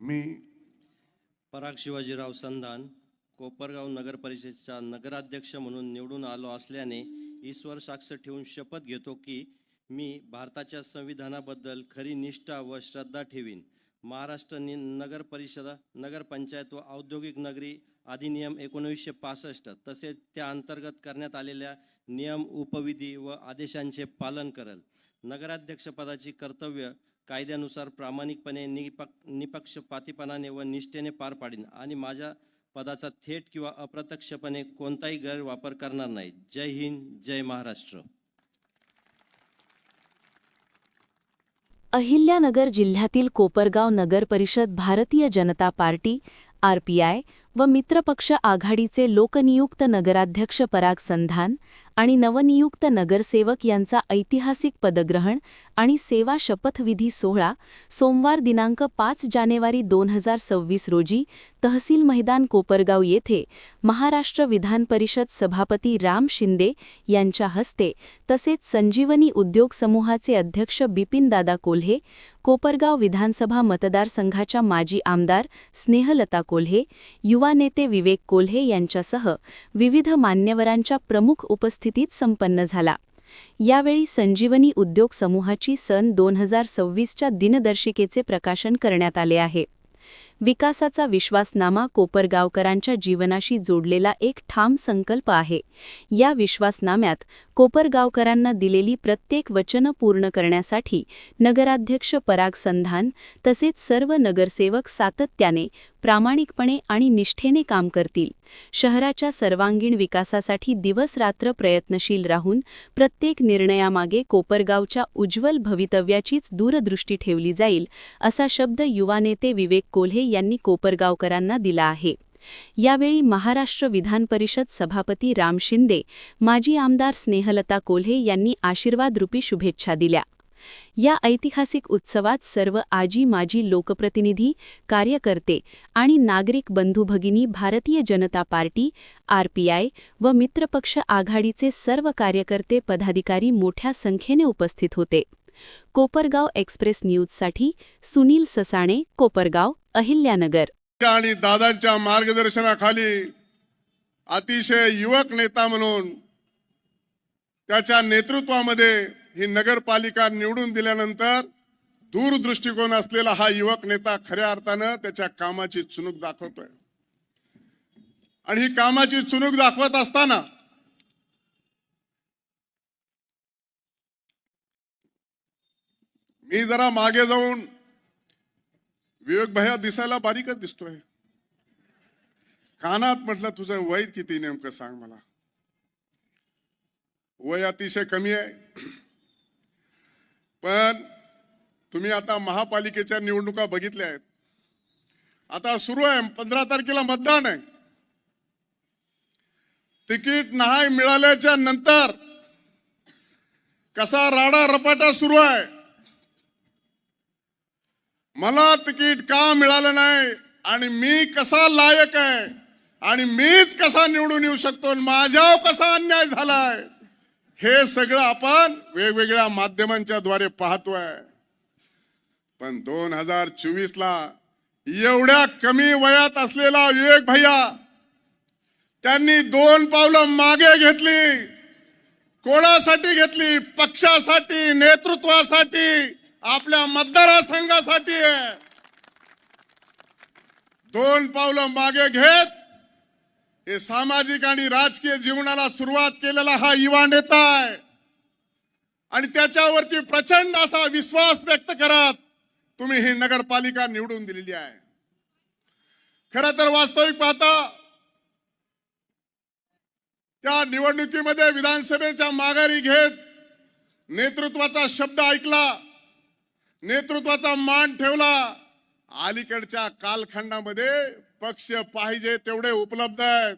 मी पराग शिवाजीराव संधान कोपरगाव नगर परिषदेचा नगराध्यक्ष म्हणून निवडून आलो असल्याने ईश्वर साक्ष ठेवून शपथ घेतो की मी भारताच्या संविधानाबद्दल खरी निष्ठा व श्रद्धा ठेवीन. महाराष्ट्र नि नगर परिषद नगरपंचायत व औद्योगिक नगरी अधिनियम एकोणीसशे पासष्ट तसेच त्या अंतर्गत करण्यात आलेल्या नियम उपविधी व आदेशांचे पालन करल. नगराध्यक्षपदाची कर्तव्य कायद्यानुसार प्रामाणिकपणे निपक निपक्षपातीपणाने व निष्ठेने पार पाडीन आणि माझ्या पदाचा थेट किंवा अप्रत्यक्षपणे कोणताही गैरवापर करणार नाही. जय हिंद जय महाराष्ट्र. अहिल्यानगर जिल्ह्यातील कोपरगाव नगर परिषद भारतीय जनता पार्टी आरपीआय व मित्रपक्ष आघाडीचे लोकनियुक्त नगराध्यक्ष पराग संधान आणि नवनियुक्त नगरसेवक यांचा ऐतिहासिक पदग्रहण आणि सेवा शपथविधी सोहळा सोमवार दिनांक पाच जानेवारी दोन हजार सव्वीस रोजी तहसील मैदान कोपरगाव येथे महाराष्ट्र विधान परिषद सभापती राम शिंदे यांच्या हस्ते तसेच संजीवनी उद्योग समूहाचे अध्यक्ष बिपिनदादा कोल्हे कोपरगाव विधानसभा मतदारसंघाच्या माजी आमदार स्नेहलता कोल्हे युवा नेते विवेक कोल्हे यांच्यासह विविध मान्यवरांच्या प्रमुख उपस्थितीत संपन्न झाला. यावेळी संजीवनी उद्योग समूहाची सन दोन हजार सव्वीसच्या दिनदर्शिकेचे प्रकाशन करण्यात आले आहे. विकासाचा विश्वासनामा कोपरगावकरांच्या जीवनाशी जोडलेला एक ठाम संकल्प आहे. या विश्वासनाम्यात कोपरगावकरांना दिलेली प्रत्येक वचनं पूर्ण करण्यासाठी नगराध्यक्ष पराग संधान तसेच सर्व नगरसेवक सातत्याने प्रामाणिकपणे आणि निष्ठेने काम करतील. शहराच्या सर्वांगीण विकासासाठी दिवसरात्र प्रयत्नशील राहून प्रत्येक निर्णयामागे कोपरगावच्या उज्ज्वल भवितव्याचीच दूरदृष्टी ठेवली जाईल असा शब्द युवा नेते विवेक कोल्हे यांनी कोपरगावकरांना दिला आहे. यावेळी महाराष्ट्र विधान परिषद सभापती राम शिंदे माजी आमदार स्नेहलता कोल्हे यांनी आशीर्वादरूपी शुभेच्छा दिल्या. या ऐतिहासिक उत्सवात सर्व आजी माजी लोकप्रतिनिधी कार्यकर्ते आणि नागरिक बंधुभगिनी भारतीय जनता पार्टी आरपीआय व मित्रपक्ष आघाडीचे सर्व कार्यकर्ते पदाधिकारी मोठ्या संख्येने उपस्थित होते. कोपरगाव एक्सप्रेस न्यूजसाठी सुनील ससाणे कोपरगाव. अहिल्यानगर. आणि दादांच्या मार्गदर्शनाखाली अतिशय युवक नेता म्हणून त्याच्या नेतृत्वामध्ये ही नगरपालिका निवडून दिल्यानंतर दूरदृष्टिकोन असलेला हा युवक नेता खऱ्या अर्थानं त्याच्या कामाची चुणूक दाखवतोय. आणि ही कामाची चुनूक दाखवत असताना मी जरा मागे जाऊन विवेक भैया दिसायला बारीकच दिसतोय. कानात म्हटलं तुझं वय किती नेमकं सांग मला. वय अतिशय कमी आहे. पण तुम्ही आता महापालिकेच्या निवडणुका बघितल्या आहेत. आता सुरू आहे पंधरा तारखेला मतदान आहे. तिकीट नाही मिळाल्याच्या नंतर कसा राडा रपाटा सुरू आहे? मला तिकीट का मिळालं नाही? आणि मी कसा लायक आहे? आणि मीच कसा निवडून येऊ शकतो? माझ्यावर कसा अन्याय झालाय? हे सगळं आपण वेगवेगळ्या माध्यमांच्या द्वारे पाहतोय. पण दोन हजार चोवीस ला एवढ्या कमी वयात असलेला विवेक भैया त्यांनी दोन पावलं मागे घेतली. कोणासाठी घेतली? पक्षासाठी नेतृत्वासाठी. आपल्या मतदारसंघासाठी आहे. दोन पावलं मागे घेत हे सामाजिक आणि राजकीय जीवनाला सुरुवात केलेला हा युवा नेता आहे. आणि त्याच्यावरती प्रचंड असा विश्वास व्यक्त करत तुम्ही ही नगरपालिका निवडून दिलेली आहे. खर तर वास्तविक पाहता त्या निवडणुकीमध्ये विधानसभेच्या माघारी घेत नेतृत्वाचा शब्द ऐकला. नेतृत्वाचा मान ठेवला. अलीकडच्या कालखंडामध्ये पक्ष पाहिजे तेवढे उपलब्ध आहेत.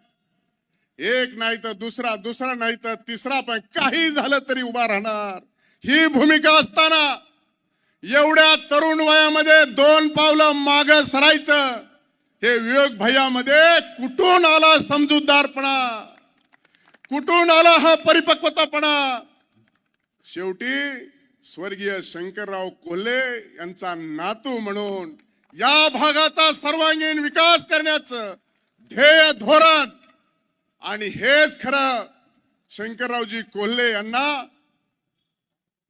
एक नाही तर दुसरा दुसरा नाही तर तिसरा पण काही झालं तरी उभा राहणार. ही भूमिका असताना एवढ्या तरुण वयामध्ये दोन पावलं माग सरायचं. हे विवेक भैयामध्ये कुठून आला समजूतदारपणा? कुठून आला हा परिपक्वतापणा? शेवटी स्वर्गीय शंकरराव कोल्हे यांचा नातू म्हणून या भागाचा सर्वांगीण विकास करण्याचं ध्येय धोरण. आणि हेच खरं शंकररावजी कोल्हे यांना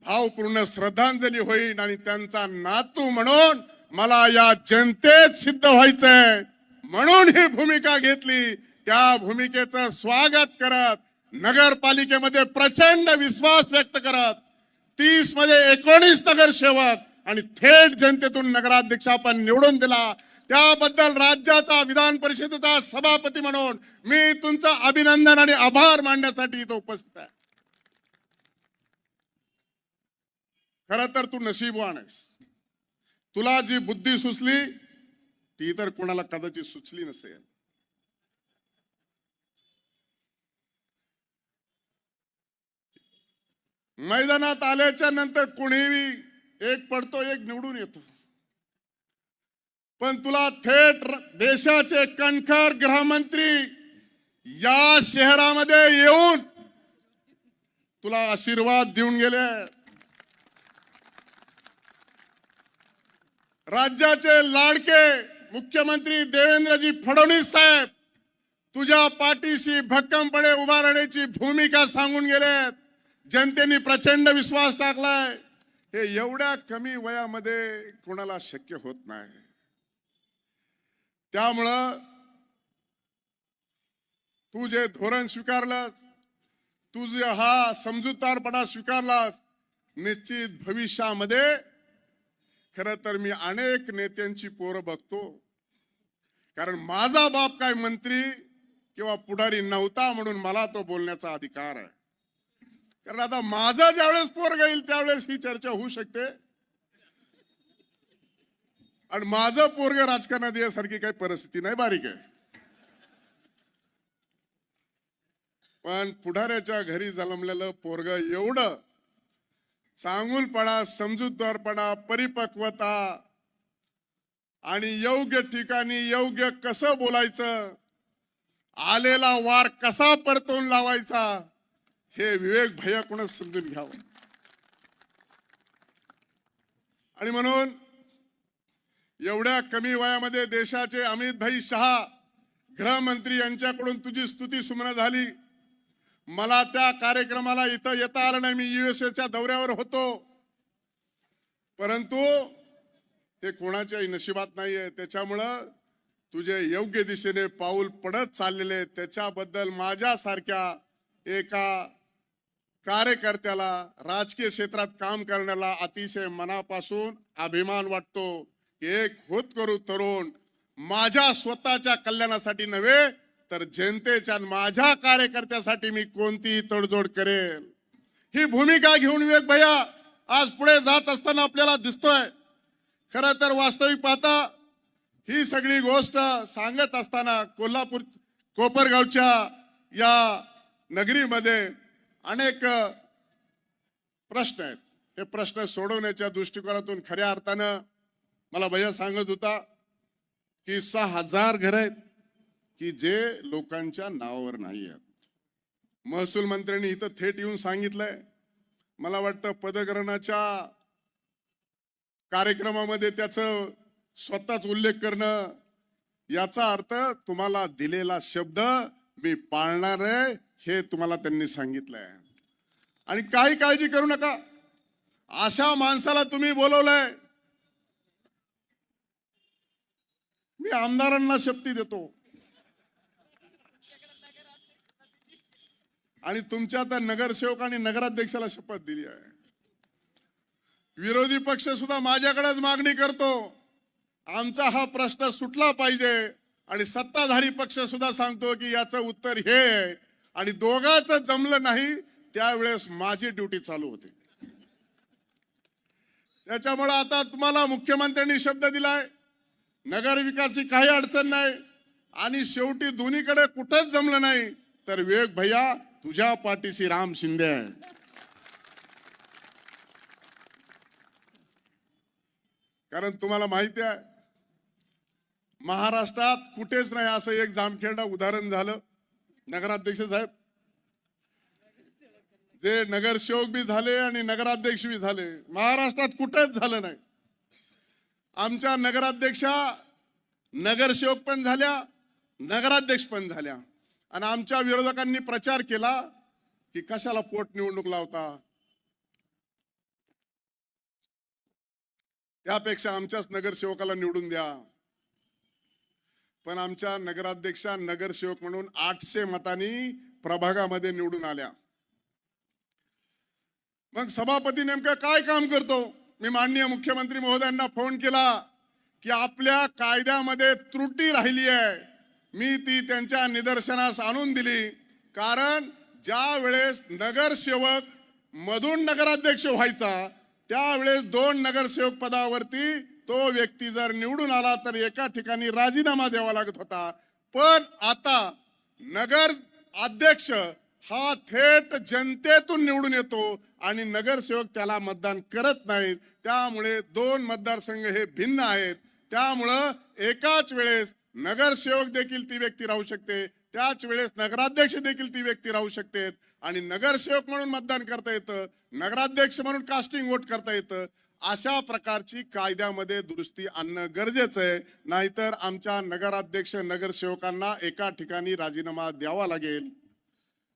भावपूर्ण श्रद्धांजली होईल आणि त्यांचा नातू म्हणून मला या जनतेत सिद्ध व्हायचंय. म्हणून ही भूमिका घेतली. त्या भूमिकेचं स्वागत करत नगरपालिकेमध्ये प्रचंड विश्वास व्यक्त करत तीसमध्ये एकोणीस नगरसेवक आणि थेट जनतेतून नगराध्यक्ष आपण निवडून दिला. त्याबद्दल राज्याचा विधान परिषदेचा सभापती म्हणून मी तुमचं अभिनंदन आणि आभार मानण्यासाठी इथं उपस्थित आहे. खर तर तू नशीबवान आहेस तुला जी बुद्धी सुचली ती तर कोणाला कदाचित सुचली नसेल. मैदानात आल्याच्यानंतर कुणीही एक पडतो एक निवडून येतो. पण तुला थेट देशाचे कणखर गृहमंत्री या शहरामध्ये येऊन तुला आशीर्वाद देऊन गेले. राज्याचे लाडके मुख्यमंत्री देवेंद्रजी फडणवीस साहेब तुझ्या पाठीशी भक्कमपणे उभा राहण्याची भूमिका सांगून गेलेत. जनतेने प्रचंड विश्वास टाकलाय. हे एवढ्या कमी वयामध्ये कोणाला शक्य होत नाही. त्यामुळं तू जे धोरण स्वीकारलंस तू जे हा समजूतदारपणा स्वीकारलास निश्चित भविष्यामध्ये खर तर मी अनेक नेत्यांची पोरं बघतो. कारण माझा बाप काय मंत्री किंवा पुढारी नव्हता म्हणून मला तो बोलण्याचा अधिकार आहे. कारण आता माझा ज्यावेळेस पोर येईल त्यावेळेस ही चर्चा होऊ शकते. आणि माझं पोरग राजकारणात यासारखी काही परिस्थिती नाही बारीक आहे. पण पुढाऱ्याच्या घरी जन्मलेलं पोरग एवढं चांगुलपणा समजूतदारपणा परिपक्वता आणि योग्य ठिकाणी योग्य कसं बोलायचं आलेला वार कसा परतवून लावायचा हे विवेक भैयाकडूनच समजून घ्यावं आणि म्हणून एवढ्या कमी वयामध्ये देशाचे अमित भाई शहा गृहमंत्री यांच्याकडून तुझी स्तुती सुमन झाली. मला त्या कार्यक्रमाला इथं येता आलं नाही मी युएसएच्या दौऱ्यावर होतो. परंतु ते कोणाच्याही नशिबात नाहीये. त्याच्यामुळं तुझे योग्य दिशेने पाऊल पडत चाललेले त्याच्याबद्दल माझ्यासारख्या एका कार्यकर्त्याला राजकीय क्षेत्रात काम करण्याला अतिशय मनापासून अभिमान वाटतो. एक होत करू तरुण माझ्या स्वतःच्या कल्याणासाठी नव्हे तर जनतेच्या माझ्या कार्यकर्त्यासाठी मी कोणतीही तडजोड करेल. ही भूमिका घेऊन विवेक भैया आज पुढे जात असताना आपल्याला दिसतोय. खरं तर वास्तविक पाहता ही सगळी गोष्ट सांगत असताना कोल्हापूर कोपरगावच्या या नगरीमध्ये अनेक प्रश्न आहेत. हे प्रश्न सोडवण्याच्या दृष्टिकोनातून खऱ्या अर्थानं मला भैया सांगत होता की सहा हजार घर आहेत की जे लोकांच्या नावावर नाही आहेत. महसूल मंत्र्यांनी इथं थेट येऊन सांगितलंय. मला वाटतं पदग्रहणाच्या कार्यक्रमामध्ये त्याचं स्वतःच उल्लेख करणं याचा अर्थ तुम्हाला दिलेला शब्द मी पाळणार आहे हे तुम्हाला त्यांनी सांगितलंय. आणि काही काळजी करू नका. अशा माणसाला तुम्ही बोलवलंय. मी आमदारांना शक्ती देतो. आणि तुमच्या त्या नगरसेवक आणि नगराध्यक्षाला शपथ दिली आहे. विरोधी पक्ष सुद्धा माझ्याकडेच मागणी करतो. आमचा हा प्रश्न सुटला पाहिजे. आणि सत्ताधारी पक्ष सुद्धा सांगतो की याचं उत्तर हे आहे. आणि दोघाच जमलं नाही त्यावेळेस माझी ड्युटी चालू होती. त्याच्यामुळे आता तुम्हाला मुख्यमंत्र्यांनी शब्द दिलाय. नगरविकासची काही अडचण नाही. आणि शेवटी दोन्हीकडे कुठंच जमलं नाही. तर विवेक भैया तुझ्या पाठीशी राम शिंदे आहे कारण तुम्हाला माहिती आहे महाराष्ट्रात कुठेच नाही असं एक जामखेडा उदाहरण झालं. नगराध्यक्ष साहेब जे नगरसेवक बी झाले आणि नगराध्यक्ष बी झाले महाराष्ट्रात कुठेच झालं नाही. आमच्या नगराध्यक्षा नगरसेवक पण झाल्या नगराध्यक्ष पण झाल्या. आणि आमच्या विरोधकांनी प्रचार केला की कशाला पोटनिवडणूक लावता? त्यापेक्षा आमच्याच नगरसेवकाला निवडून द्या. पण आमच्या नगराध्यक्षा नगरसेवक म्हणून आठशे मतांनी प्रभागामध्ये निवडून आल्या. मग सभापती नेमकं काय काम करतो? मी माननीय मुख्यमंत्री महोदयांना फोन केला की आपल्या कायद्यामध्ये त्रुटी राहिली आहे. मी ती त्यांच्या निदर्शनास आणून दिली. कारण ज्या वेळेस नगरसेवक मधून नगराध्यक्ष व्हायचा त्यावेळेस दोन नगरसेवक पदावरती तो व्यक्ती जर निवडून आला तर एका ठिकाणी राजीनामा द्यावा लागत होता. पण आता नगर अध्यक्ष हा थेट जनतेतून निवडून येतो आणि नगरसेवक त्याला मतदान करत नाहीत. त्यामुळे दोन मतदारसंघ हे भिन्न आहेत. त्यामुळं एकाच वेळेस नगरसेवक देखील ती व्यक्ती राहू शकते. त्याच वेळेस नगराध्यक्ष देखील ती व्यक्ती राहू शकते. आणि नगरसेवक म्हणून मतदान करता येतं. नगराध्यक्ष म्हणून कास्टिंग वोट करता येतं. अशा प्रकारची कायद्यामध्ये दुरुस्ती आणणं गरजेचं आहे. नाहीतर आमच्या नगराध्यक्ष नगरसेवकांना एका ठिकाणी राजीनामा द्यावा लागेल.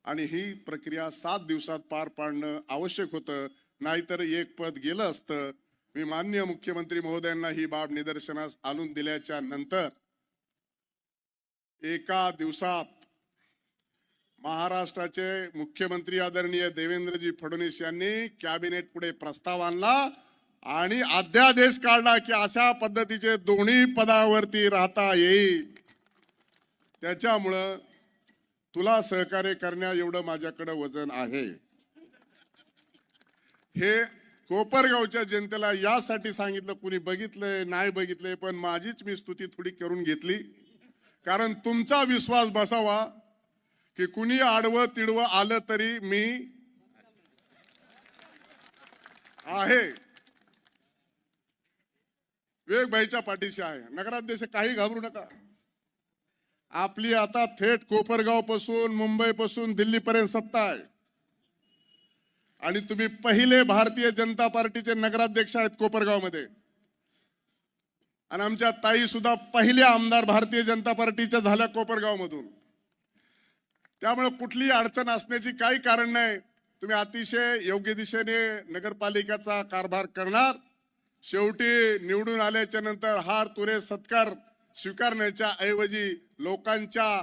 आणि ही प्रक्रिया सात दिवसात पार पाडणं आवश्यक होतं. नाहीतर एक पद गेलं असतं. मी मान्य मुख्यमंत्री महोदयांना ही बाब निदर्शनास आणून दिल्याच्या नंतर एका दिवसात महाराष्ट्राचे मुख्यमंत्री आदरणीय देवेंद्रजी फडणवीस यांनी कॅबिनेट पुढे प्रस्ताव आणला आणि अध्यादेश काढला की अशा पद्धतीचे दोन्ही पदावरती राहता येईल. त्याच्यामुळं तुला सहकार्य करण्या एवढं माझ्याकडं वजन आहे. हे कोपरगावच्या जनतेला यासाठी सांगितलं कुणी बघितलंय नाही बघितलंय पण माझीच मी स्तुती थोडी करून घेतली. कारण तुमचा विश्वास बसावा की कुणी आडवं तिडवं आलं तरी मी आहे. वेगभाईच्या पाठीशी आहे. नगराध्यक्ष काही घाबरू नका. आपली आता थेट कोपरगावपासून मुंबई पासून दिल्ली पर्यंत सत्ता आहे. आणि तुम्ही पहिले भारतीय जनता पार्टीचे नगराध्यक्ष आहेत कोपरगावमध्ये आणि आमच्या ताई सुद्धा पहिल्या आमदार भारतीय जनता पार्टीच्या झाल्या कोपरगाव मधून त्यामुळे कुठलीही अडचण असण्याची काही कारण नाही. तुम्ही अतिशय योग्य दिशेने नगरपालिकेचा कारभार करणार. शेवटी निवडून आल्याच्यानंतर हार तुरे सत्कार स्वीकारण्याच्या ऐवजी लोकांच्या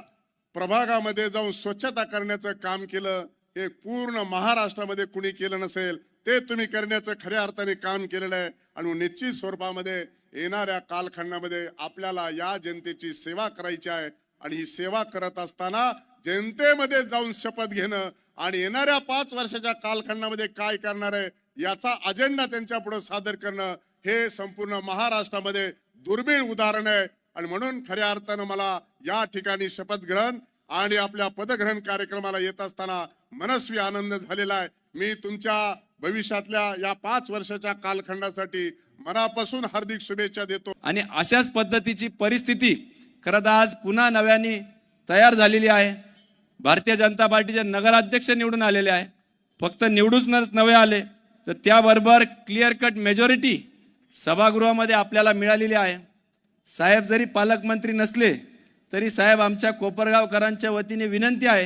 प्रभागामध्ये जाऊन स्वच्छता करण्याचं काम केलं हे पूर्ण महाराष्ट्रामध्ये कुणी केलं नसेल ते तुम्ही करण्याचं खऱ्या अर्थाने काम केलेलं आहे. आणि निश्चित स्वरूपामध्ये येणाऱ्या कालखंडामध्ये आपल्याला या जनतेची सेवा करायची आहे. आणि ही सेवा करत असताना जनतेमध्ये जाऊन शपथ घेणं आणि येणाऱ्या पाच वर्षाच्या कालखंडामध्ये काय करणार आहे याचा अजेंडा त्यांच्या पुढे सादर करणं हे संपूर्ण महाराष्ट्रामध्ये दुर्मिळ उदाहरण आहे. आणि म्हणून खऱ्या अर्थानं मला या ठिकाणी शपथ ग्रहण आणि आपल्या पदग्रहण कार्यक्रमाला येत असताना मनस्वी आनंद झालेला आहे. मी तुमच्या भविष्यातल्या या पाच वर्षाच्या कालखंडासाठी मनापासून हार्दिक शुभेच्छा देतो. आणि अशाच पद्धतीची परिस्थिती खरं तर आज पुन्हा नव्याने तयार झालेली आहे. भारतीय जनता पार्टीचे नगराध्यक्ष निवडून आलेले आहे. फक्त निवडूच नवे आले तर त्याबरोबर क्लिअर कट मेजॉरिटी सभागृहामध्ये आपल्याला मिळालेली आहे. साहेब जरी पालकमंत्री नसले तरी साहेब आमच्या कोपरगावकरांच्या वतीने विनंती आहे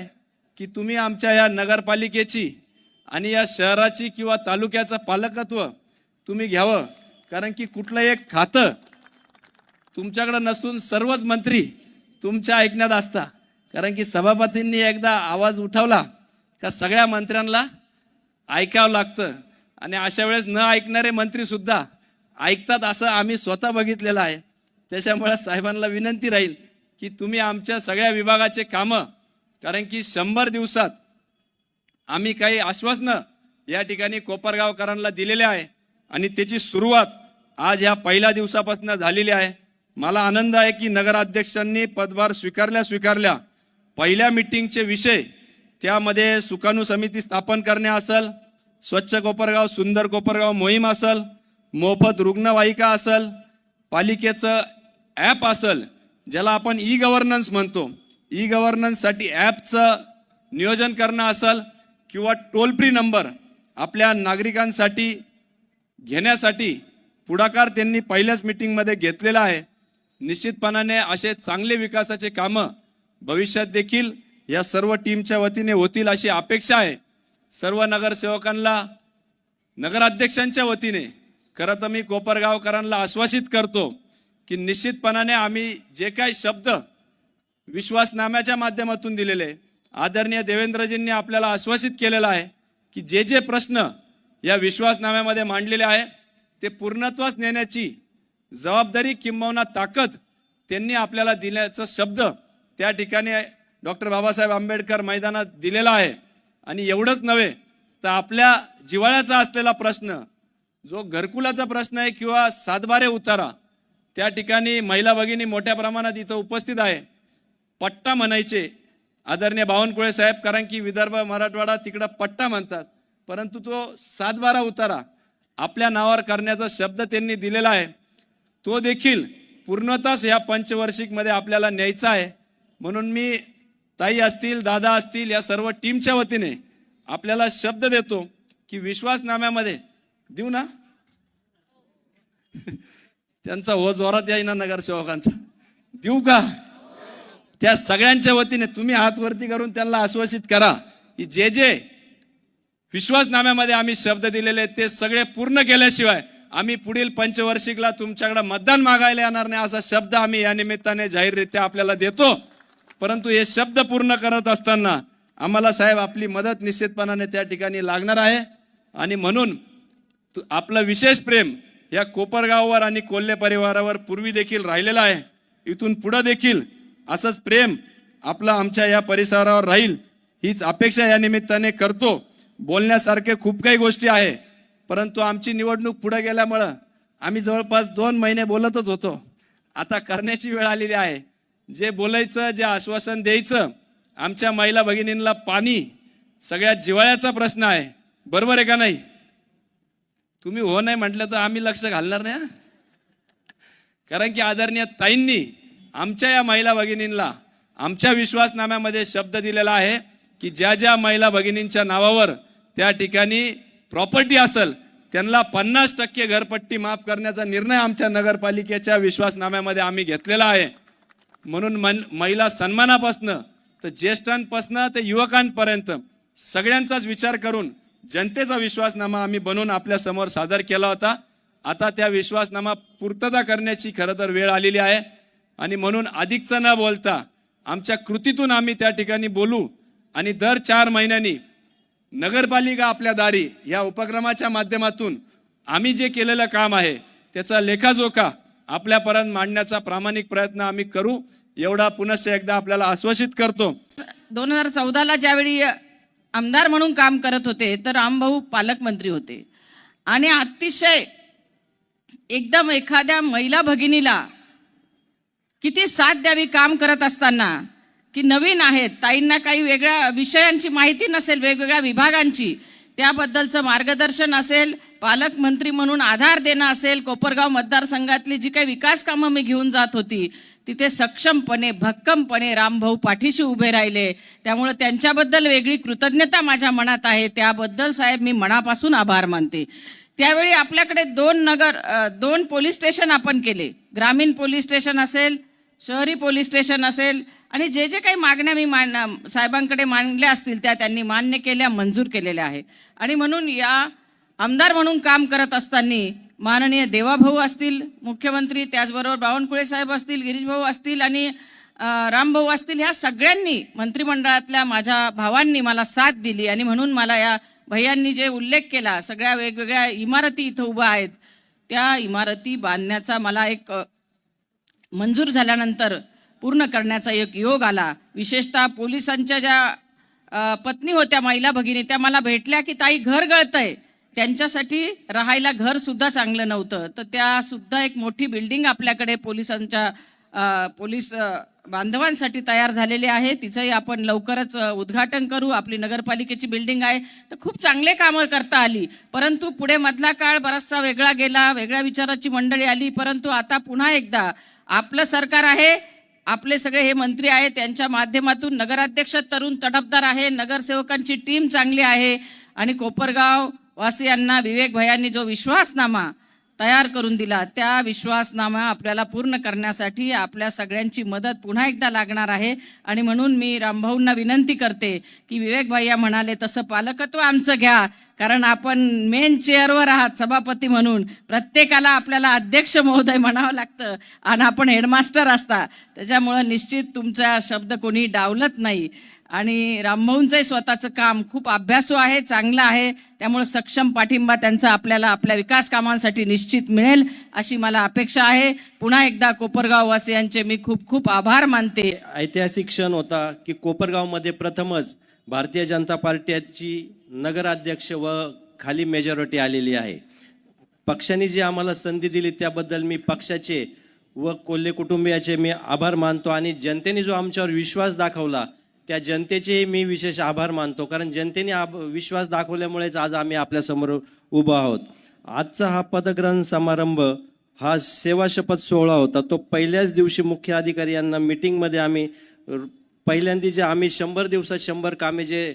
की तुम्ही आमच्या या नगरपालिकेची आणि या शहराची किंवा तालुक्याचं पालकत्व तुम्ही घ्यावं. कारण की कुठलं एक खातं तुमच्याकडं नसून सर्वच मंत्री तुमच्या ऐकण्यात असता. कारण की सभापतींनी एकदा आवाज उठवला का सगळ्या मंत्र्यांना ऐकावं लागतं. आणि अशा वेळेस न ऐकणारे मंत्रीसुद्धा ऐकतात असं आम्ही स्वतः बघितलेलं आहे. त्याच्यामुळे साहेबांना विनंती राहील की तुम्ही आमच्या सगळ्या विभागाचे कामं कारण की शंभर दिवसात आम्ही काही आश्वासनं या ठिकाणी कोपरगावकरांना दिलेले आहे आणि त्याची सुरुवात आज ह्या पहिल्या दिवसापासून झालेली आहे. मला आनंद आहे की नगराध्यक्षांनी पदभार स्वीकारल्या स्वीकारल्या पहिल्या मिटिंगचे विषय त्यामध्ये सुकाणू समिती स्थापन करणे असेल स्वच्छ कोपरगाव सुंदर कोपरगाव मोहीम असेल मोफत रुग्णवाहिका असेल पालिकेचं ॲप असेल ज्याला आपण ई गव्हर्नन्स म्हणतो. ई गव्हर्नन्ससाठी ॲपचं नियोजन करणं असेल किंवा टोल फ्री नंबर आपल्या नागरिकांसाठी घेण्यासाठी पुढाकार त्यांनी पहिल्याच मीटिंगमध्ये घेतलेला आहे. निश्चितपणाने असे चांगले विकासाचे कामं भविष्यात देखील या सर्व टीमच्या वतीने होतील अशी अपेक्षा आहे. सर्व नगरसेवकांना नगराध्यक्षांच्या वतीने खरं तर मी कोपरगावकरांना आश्वासित करतो. की निश्चितपणाने आम्ही जे काही शब्द विश्वासनाम्याच्या माध्यमातून दिलेले आदरणीय देवेंद्रजींनी आपल्याला आश्वासित केलेलं आहे की जे जे प्रश्न या विश्वासनाम्यामध्ये मांडलेले आहे ते पूर्णत्वास नेण्याची जबाबदारी किंबहुना ताकद त्यांनी आपल्याला दिल्याचा शब्द त्या ठिकाणी डॉक्टर बाबासाहेब आंबेडकर मैदानात दिलेला आहे. आणि एवढंच नव्हे तर आपल्या जिवाळ्याचा असलेला प्रश्न जो घरकुलाचा प्रश्न आहे किंवा सातबारे उतारा त्या ठिकाणी महिला भगिनी मोठ्या प्रमाणात इथं उपस्थित आहे. पट्टा म्हणायचे. आदरणीय बावनकुळे साहेब कारण की विदर्भ मराठवाडा तिकडं पट्टा म्हणतात. परंतु तो सातबारा उतारा आपल्या नावावर करण्याचा शब्द त्यांनी दिलेला आहे. तो देखील पूर्णतास या पंचवार्षिकमध्ये आपल्याला न्यायचा आहे. म्हणून मी ताई असतील दादा असतील या सर्व टीमच्या वतीने आपल्याला शब्द देतो की विश्वासनाम्यामध्ये देऊ ना? त्यांचा हो जोरात येईना नगरसेवकांचा. देऊ का? त्या सगळ्यांच्या वतीने तुम्ही हात वरती करून त्यांना आश्वासित करा की जे जे विश्वासनाम्यामध्ये आम्ही शब्द दिलेले ते सगळे पूर्ण केल्याशिवाय आम्ही पुढील पंचवार्षिकला तुमच्याकडे मतदान मागायला येणार नाही असा शब्द आम्ही या निमित्ताने जाहीररित्या आपल्याला देतो. परंतु हे शब्द पूर्ण करत असताना आम्हाला साहेब आपली मदत निश्चितपणाने त्या ठिकाणी लागणार आहे. आणि म्हणून आपलं विशेष प्रेम या कोपरगाववर आणि कोल्हे परिवारावर पूर्वी देखील राहिलेलं आहे. इथून पुढं देखील असंच प्रेम आपलं आमच्या या परिसरावर राहील हीच अपेक्षा या निमित्ताने करतो. बोलण्यासारखे खूप काही गोष्टी आहे परंतु आमची निवडणूक पुढे गेल्यामुळं आम्ही जवळपास दोन महिने बोलतच होतो. आता करण्याची वेळ आलेली आहे. जे बोलायचं जे आश्वासन द्यायचं आमच्या महिला भगिनींना पाणी सगळ्यात जिवाळ्याचा प्रश्न आहे. बरोबर आहे का नाही? तुम्ही हो नाही म्हटलं तर आम्ही लक्ष घालणार नाही कारण की आदरणीय ताईंनी आमच्या या महिला भगिनींना आमच्या विश्वासनाम्यामध्ये शब्द दिलेला आहे की ज्या ज्या महिला भगिनींच्या नावावर त्या ठिकाणी प्रॉपर्टी असेल त्यांना पन्नास टक्के घरपट्टी माफ करण्याचा निर्णय आमच्या नगरपालिकेच्या विश्वासनाम्यामध्ये आम्ही घेतलेला आहे. म्हणून मन महिला सन्मानापासनं तर ज्येष्ठांपासनं ते युवकांपर्यंत सगळ्यांचाच विचार करून जनतेचा विश्वासनामा आम्ही बनवून आपल्यासमोर सादर केला होता. आता त्या विश्वासनामा पूर्तता करण्याची खरं तर वेळ आलेली आहे. आणि म्हणून अधिकचं न बोलता आमच्या कृतीतून आम्ही त्या ठिकाणी बोलू. आणि दर चार महिन्यांनी नगरपालिका आपल्या दारी या उपक्रमाच्या माध्यमातून आम्ही जे केलेलं काम आहे त्याचा लेखाजोखा आपल्यापर्यंत मांडण्याचा प्रामाणिक प्रयत्न आम्ही करू. एवढा पुनश्च एकदा आपल्याला आश्वासित करतो. दोन हजार चौदाला ज्यावेळी आमदार म्हणून काम करत होते तर रामभाऊ पालकमंत्री होते. आणि अतिशय एकदम एखाद्या महिला भगिनीला किती साथ द्यावी काम करत असताना की नवीन आहेत ताईंना काही वेगळ्या विषयांची माहिती नसेल वेगवेगळ्या विभागांची त्याबद्दलचं मार्गदर्शन असेल पालकमंत्री म्हणून आधार देणं असेल कोपरगाव मतदारसंघातली जी काही विकास कामं मी घेऊन जात होती तिथे सक्षमपणे भक्कमपणे रामभाऊ पाठीशी उभे राहिले. त्यामुळं त्यांच्याबद्दल वेगळी कृतज्ञता माझ्या मनात आहे. त्याबद्दल साहेब मी मनापासून आभार मानते. त्यावेळी आपल्याकडे दोन नगर दोन पोलीस स्टेशन आपण केले. ग्रामीण पोलीस स्टेशन असेल शहरी पोलीस स्टेशन असेल आणि जे जे काही मागण्या मी मान साहेबांकडे मांडल्या असतील त्या त्यांनी मान्य केल्या मंजूर केलेल्या आहेत. आणि म्हणून या आमदार म्हणून काम करत असताना माननीय देवाभाऊ असतील मुख्यमंत्री त्याचबरोबर बावनकुळे साहेब असतील गिरीशभाऊ असतील आणि रामभाऊ असतील ह्या सगळ्यांनी मंत्रिमंडळातल्या माझ्या भावांनी मला साथ दिली आणि म्हणून मला या भैयांनी जे उल्लेख केला सगळ्या वेगवेगळ्या इमारती इथं उभ्या आहेत त्या इमारती बांधण्याचा मला एक मंजूर झाल्यानंतर पूर्ण करण्याचा एक योग आला. विशेषतः पोलिसांच्या ज्या पत्नी होत्या महिला भगिनी त्या मला भेटल्या की ताई घर गळतंय. त्यांच्यासाठी राहायला घर सुद्धा चांगलं नव्हतं. तर त्या सुद्धा एक मोठी बिल्डिंग आपल्याकडे पोलिसांच्या पोलीस बांधवांसाठी तयार झालेली आहे. तिचंही आपण लवकरच उद्घाटन करू. आपली नगरपालिकेची बिल्डिंग आहे. तर खूप चांगले कामं करता आली. परंतु पुढे मधला काळ बराचसा वेगळा गेला वेगळ्या विचाराची मंडळी आली. परंतु आता पुन्हा एकदा आपलं सरकार आहे. आपले सगळे हे मंत्री आहेत. त्यांच्या माध्यमातून नगराध्यक्ष तरुण तडफदार आहे. नगरसेवकांची टीम चांगली आहे. आणि कोपरगाव वासियांना विवेकभयांनी जो विश्वासनामा तयार करून दिला त्या विश्वासनामा आपल्याला पूर्ण करण्यासाठी आपल्या सगळ्यांची मदत पुन्हा एकदा लागणार आहे. आणि म्हणून मी रामभाऊंना विनंती करते की विवेक भैया म्हणाले तसं पालकत्व आमचं घ्या कारण आपण मेन चेअरवर आहात सभापती म्हणून. प्रत्येकाला आपल्याला अध्यक्ष महोदय म्हणावं लागतं आणि आपण हेडमास्टर असता. त्याच्यामुळं निश्चित तुमचा शब्द कोणी डावलत नाही. आणि रामभाऊंचंही स्वतःचं काम खूप अभ्यासू आहे चांगलं आहे. त्यामुळे सक्षम पाठिंबा त्यांचा आपल्याला आपल्या विकास कामांसाठी निश्चित मिळेल अशी मला अपेक्षा आहे. पुन्हा एकदा कोपरगाव वासियांचे मी खूप खूप आभार मानते. ऐतिहासिक क्षण होता की कोपरगावमध्ये प्रथमच भारतीय जनता पार्टीची नगराध्यक्ष व खाली मेजॉरिटी आलेली आहे. पक्षाने जी आम्हाला संधी दिली त्याबद्दल मी पक्षाचे व कोल्हे कुटुंबियाचे मी आभार मानतो आणि जनतेने जो आमच्यावर विश्वास दाखवला त्या जनतेचेही मी विशेष आभार मानतो. कारण जनतेने आब- विश्वास दाखवल्यामुळेच आज आम्ही आपल्यासमोर उभं आहोत. आजचा हा पदग्रहण समारंभ हा सेवा शपथ सोहळा होता. तो पहिल्याच दिवशी मुख्य अधिकारी यांना मीटिंगमध्ये आम्ही पहिल्यांदा जे आम्ही शंभर दिवसात शंभर कामे जे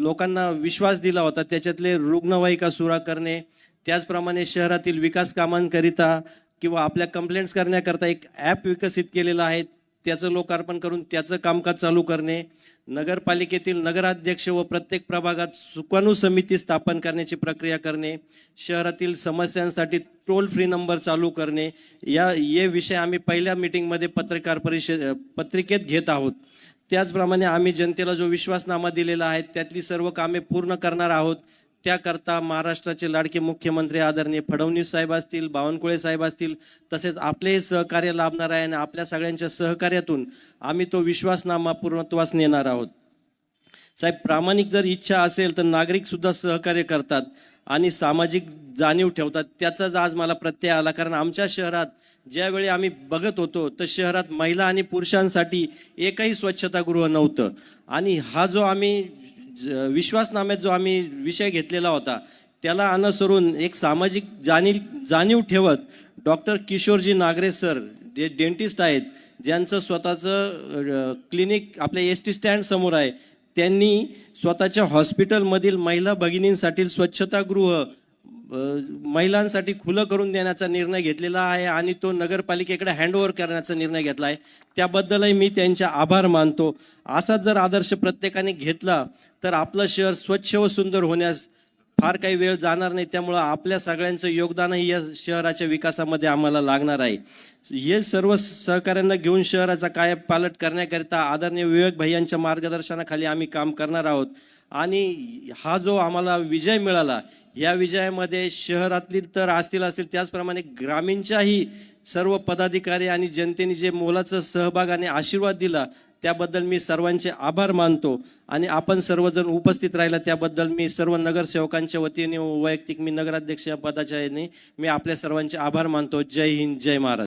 लोकांना विश्वास दिला होता त्याच्यातले रुग्णवाहिका सुरा करणे त्याचप्रमाणे शहरातील विकास कामांकरिता किंवा आपल्या कंप्लेंट्स करण्याकरता एक ॲप विकसित केलेलं आहे. त्याचं लोकार्पण करून त्याचं कामकाज चालू करणे नगरपालिकेतील नगराध्यक्ष व प्रत्येक प्रभागात सुकाणू समिती स्थापन करण्याची प्रक्रिया करणे शहरातील समस्यांसाठी टोल फ्री नंबर चालू करणे या हे विषय आम्ही पहिल्या मीटिंगमध्ये पत्रकार परिषद पत्रिकेत घेत आहोत. त्याचप्रमाणे आम्ही जनतेला जो विश्वासनामा दिलेला आहे त्यातली सर्व कामे पूर्ण करणार आहोत. त्याकरता महाराष्ट्राचे लाडके मुख्यमंत्री आदरणीय फडणवीस साहेब असतील बावनकुळे साहेब असतील तसेच आपलेही सहकार्य लाभणार आहे आणि आपल्या सगळ्यांच्या सहकार्यातून आम्ही तो विश्वासनामा पूर्णत्वास नेणार आहोत. साहेब प्रामाणिक जर इच्छा असेल तर नागरिक सुद्धा सहकार्य करतात आणि सामाजिक जाणीव ठेवतात. त्याचाच आज मला प्रत्यय आला कारण आमच्या शहरात ज्यावेळी आम्ही बघत होतो तर शहरात महिला आणि पुरुषांसाठी एकही स्वच्छतागृह नव्हतं. आणि हा जो आम्ही विश्वासनाम्यात जो आम्ही विषय घेतलेला होता त्याला अनुसरून एक सामाजिक जाणीव जाणीव ठेवत डॉक्टर किशोरजी नागरे सर जे डेंटिस्ट आहेत ज्यांचं स्वतःचं क्लिनिक आपल्या एस टी स्टँड समोर आहे त्यांनी स्वतःच्या हॉस्पिटलमधील महिला भगिनींसाठी स्वच्छतागृह महिलांसाठी खुलं करून देण्याचा निर्णय घेतलेला आहे आणि तो नगरपालिकेकडे हँडओव्हर करण्याचा निर्णय घेतला आहे. त्याबद्दलही मी त्यांचे आभार मानतो. असाच जर आदर्श प्रत्येकाने घेतला तर आपलं शहर स्वच्छ व सुंदर होण्यास फार काही वेळ जाणार नाही. त्यामुळं आपल्या सगळ्यांचं योगदानही या शहराच्या विकासामध्ये आम्हाला लागणार आहे. हे सर्व सहकाऱ्यांना घेऊन शहराचा काय पालट करण्याकरिता आदरणीय विवेक भैयांच्या मार्गदर्शनाखाली आम्ही काम करणार आहोत. आणि हा जो आम्हाला विजय मिळाला या विजयामध्ये शहरातली तर असतील असतील त्याचप्रमाणे ग्रामीणच्याही सर्व पदाधिकारी आणि जनतेने जे मोलाचं सहभाग आणि आशीर्वाद दिला त्याबद्दल मी सर्वांचे आभार मानतो. आणि आपण सर्वजण उपस्थित राहिला त्याबद्दल मी सर्व नगरसेवकांच्या वतीने व वैयक्तिक मी नगराध्यक्ष या पदाच्या याने मी आपल्या सर्वांचे आभार मानतो. जय हिंद जय महाराष्ट्र.